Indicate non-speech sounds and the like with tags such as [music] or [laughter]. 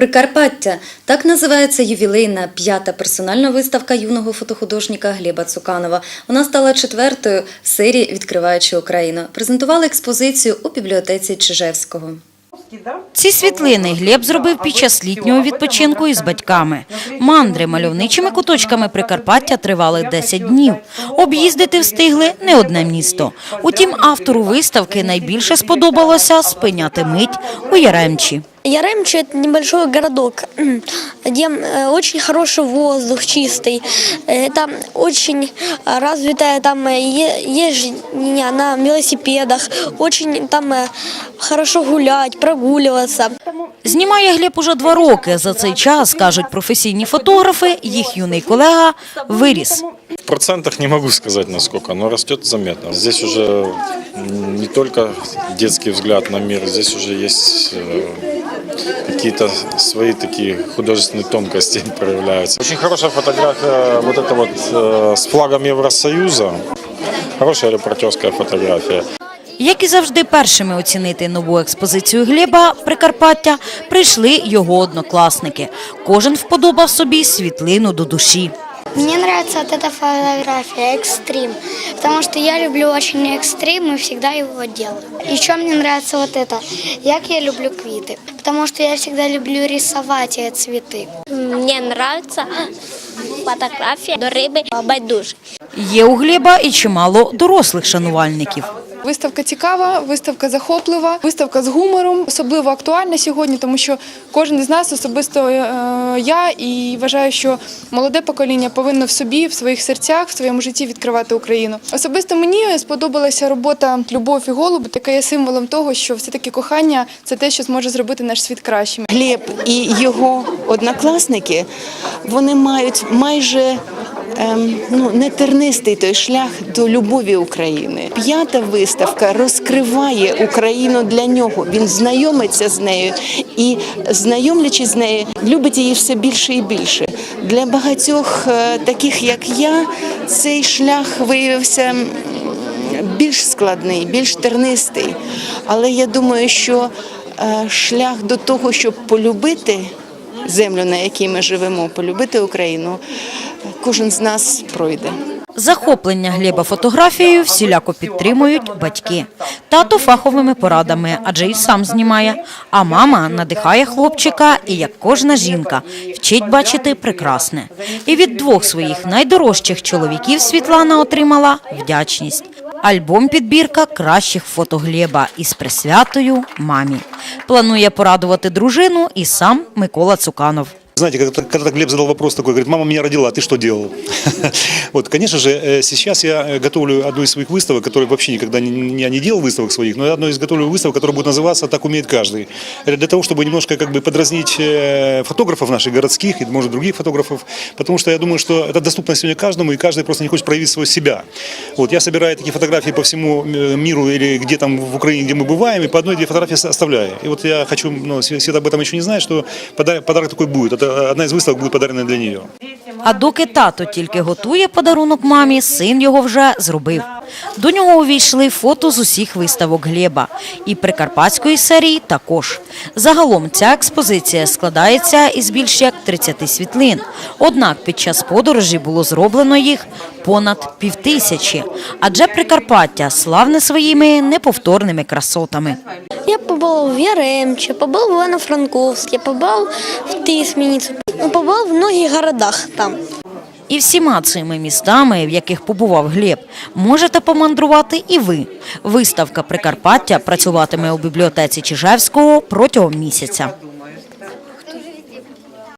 Прикарпаття так називається ювілейна п'ята персональна виставка юного фотохудожника Гліба Цуканова. Вона стала четвертою в серії Відкриваючи Україну. Презентували експозицію у бібліотеці Чижевського. Ці світлини Глеб зробив під час літнього відпочинку із батьками. Мандри мальовничими куточками Прикарпаття тривали 10 днів. Об'їздити встигли не одне місто. Утім, автору виставки найбільше сподобалося спиняти мить у Яремчі. Яремче – это небольшой городок, [clears throat] где э, очень хороший воздух, чистый. Это очень развитая там э, е- езжение на велосипедах. Очень там э, хорошо гулять, прогуливаться. Знімає Глеб уже два роки. За цей час, кажуть професійні фотографи, їх юний колега виріс. В процентах не могу сказать насколько, но растет заметно. Здесь уже м, не только детский взгляд на мир, здесь уже есть э, какие-то свои такие художественные тонкости [laughs] проявляются. Очень хорошая фотография вот это вот э, с флагом Евросоюза. Хорошая репортерская фотография. Як і завжди, першими оцінити нову експозицію Глеба Прикарпаття прийшли його однокласники. Кожен вподобав собі світлину до душі. Мне нравится вот эта фотография экстрим, потому что я люблю очень экстрим и всегда его делаю. Еще мне нравится вот это, як я люблю квиты, потому что я всегда люблю рисовать э, цветы. Мне нравится фотографія до риби байдуже. Є у Глеба і чимало дорослих шанувальників. Виставка цікава, виставка захоплива, виставка з гумором, особливо актуальна сьогодні, тому що кожен із нас, особисто е, я, і вважаю, що молоде покоління повинно в собі, в своїх серцях, в своєму житті відкривати Україну. Особисто мені сподобалася робота Любов і голуб, яка є символом того, що все-таки кохання це те, що зможе зробити наш світ кращим. Глеб і його однокласники вони мають майже ем, ну, не тернистий той шлях до любові України. П'ята виставка розкриває Україну для нього. Він знайомиться з нею і, знайомлячись з нею, любить її все більше і більше. Для багатьох е, таких, як я, цей шлях виявився. більш складний, більш тернистий. Але я думаю, що е, шлях до того, щоб полюбити землю, на якій ми живемо, полюбити Україну, кожен з нас пройде. Захоплення Глеба фотографією всіляко підтримують батьки. Тато фаховими порадами, адже і сам знімає. А мама надихає хлопчика і, як кожна жінка, вчить бачити прекрасне. І від двох своїх найдорожчих чоловіків Світлана отримала вдячність. Альбом підбірка кращих фото Глєба із присвятою мамі. Планує порадувати дружину і сам Микола Цуканов. Знаете, когда, когда Глеб задал вопрос такой, говорит, мама меня родила, а ты что делал? [laughs] Вот, конечно же, э, сейчас я э, готовлю одну из своих выставок, которую вообще никогда не, я не делал выставок своих, но я одну из готовлю выставок, которая будет называться «Так умеет каждый». Это для того, чтобы немножко как бы подразнить э, фотографов наших городских и, может, других фотографов, потому что я думаю, что это доступно сегодня каждому, и каждый просто не хочет проявить свой себя. Вот, я собираю такие фотографии по всему миру или где там в Украине, где мы бываем, и по одной-две фотографии оставляю. И вот я хочу, ну, свет об этом еще не знает, что подар- подарок такой будет. Это одна из выставок будет подарена для нее. А доки тато тільки готує подарунок мамі, син його вже зробив. До нього увійшли фото з усіх виставок Глеба. І прикарпатської серії також. Загалом ця експозиція складається із більш як 30 світлин. Однак під час подорожі було зроблено їх понад півтисячі. Адже Прикарпаття славне своїми неповторними красотами Я побывал в Яремче, побыл в Ивано-Франковске, побыл в Тисменицу, ну, побыл в многих городах там. І всіма цими містами, в яких побував Глеб, можете помандрувати і ви. Виставка Прикарпаття працюватиме у бібліотеці Чижевського протягом місяця.